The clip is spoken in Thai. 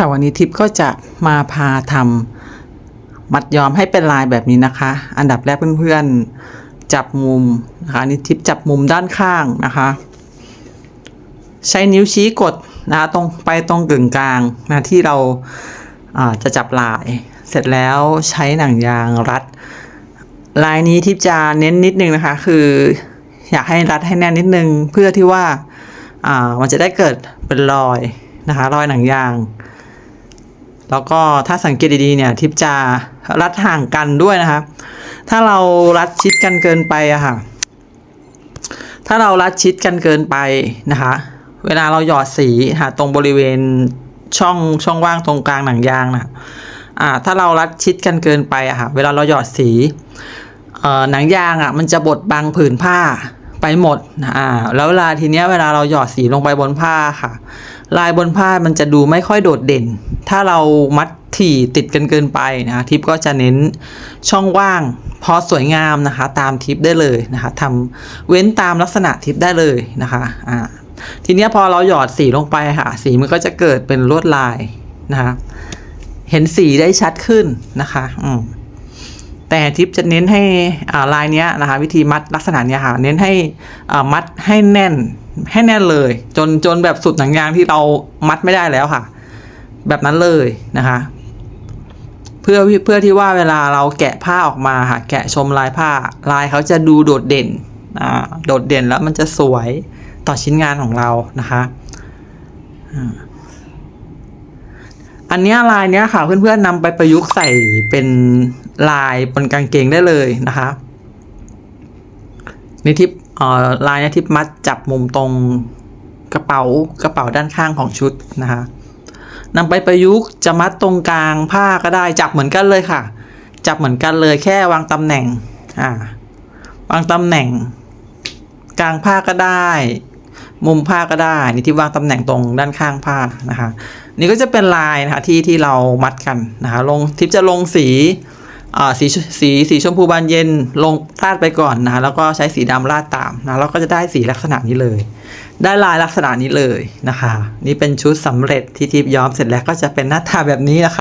ค่ะวันนี้ทิปก็จะมาพาทำมัดย้อมให้เป็นลายแบบนี้นะคะ อันดับแรกเพื่อนๆจับมุมนะคะนี่ทิปจับมุมด้านข้างนะคะ ใช้นิ้วชี้กดนะคะตรงไปตรงกึ่งกลางนะที่เราาจะจับลาย เสร็จแล้วใช้หนังยางรัด ลายนี้ทิปจะเน้นนิดนึงนะคะ คืออยากให้รัดให้แน่นนิดนึงเพื่อที่ว่าอ่ามันจะได้เกิดเป็นรอยนะคะรอยหนังยาง แล้วก็ถ้าสังเกตดีๆเนี่ยทิปจะรัดห่างกันด้วยนะคะถ้าเรารัดชิดกันเกินไปอะค่ะ ถ้าเรารัดชิดกันเกินไปนะคะ เวลาเราหยอดสีค่ะตรงบริเวณช่องช่องว่างตรงกลางหนังยางนะอ่าถ้าเรารัดชิดกันเกินไปอะค่ะ เวลาเราหยอดสีเอ่อหนังยางอะมันจะบดบังผืนผ้า ไปหมดอ่าแล้วเวลาทีเนี้ยเวลาเราหยอดสีลงไปบนผ้าค่ะ ลายบนผ้ามันจะดูไม่ค่อยโดดเด่น ถ้าเรามัดถี่ติดกันเกินไปนะคะทิปก็จะเน้นช่องว่างพอสวยงามนะคะ ตามทิปได้เลยนะคะทำเว้นตามลักษณะทิปได้เลยนะคะอ่าทีเนี้ยพอเราหยอดสีลงไปค่ะ สีมันก็จะเกิดเป็นลวดลายนะคะเห็นสีได้ชัดขึ้นนะคะ อืม แต่ทิปจะเน้นให้ลายนี้นะคะวิธีมัดลักษณะนี้ค่ะเน้นให้มัดให้แน่นให้แน่นเลย จนจนแบบสุดหนังยางที่เรามัดไม่ได้แล้วค่ะ แบบนั้นเลยนะคะ เพื่อเพื่อที่ว่าเวลาเราแกะผ้าออกมาค่ะแกะชมลายผ้าลายเขาจะดูโดดเด่นโดดเด่นแล้วมันจะสวยต่อชิ้นงานของเรานะคะ อันนี้ลายเนี้ยค่ะ เพื่อนๆนำไปประยุกต์ใส่เป็นลายบนกางเกงได้เลยนะคะนี่ทิปเอ่อลายเนี้ทิปมัดจับมุมตรงกระเป๋ากระเป๋าด้านข้างของชุดนะคะนำไปประยุกต์จะมัดตรงกลางผ้าก็ได้จับเหมือนกันเลยค่ะ จับเหมือนกันเลยแค่วางตำแหน่งอ่าวางตำแหน่ง กลางผ้าก็ได้ มุมผ้าก็ได้นี่ที่วางตำแหน่งตรงด้านข้างผ้านะคะ นี่ก็จะเป็นลายนะคะที่ที่เรามัดกันนะคะลงทิปจะลงสีอ่าสีสีสีชมพูบานเย็นลงราดไปก่อนนะคะแล้วก็ใช้สีดำราดตามนะแล้วก็จะได้สีลักษณะนี้เลย ได้ลายลักษณะนี้เลยนะคะ นี่เป็นชุดสำเร็จที่ทิปย้อมเสร็จแล้วก็จะเป็นหน้าตาแบบนี้นะคะ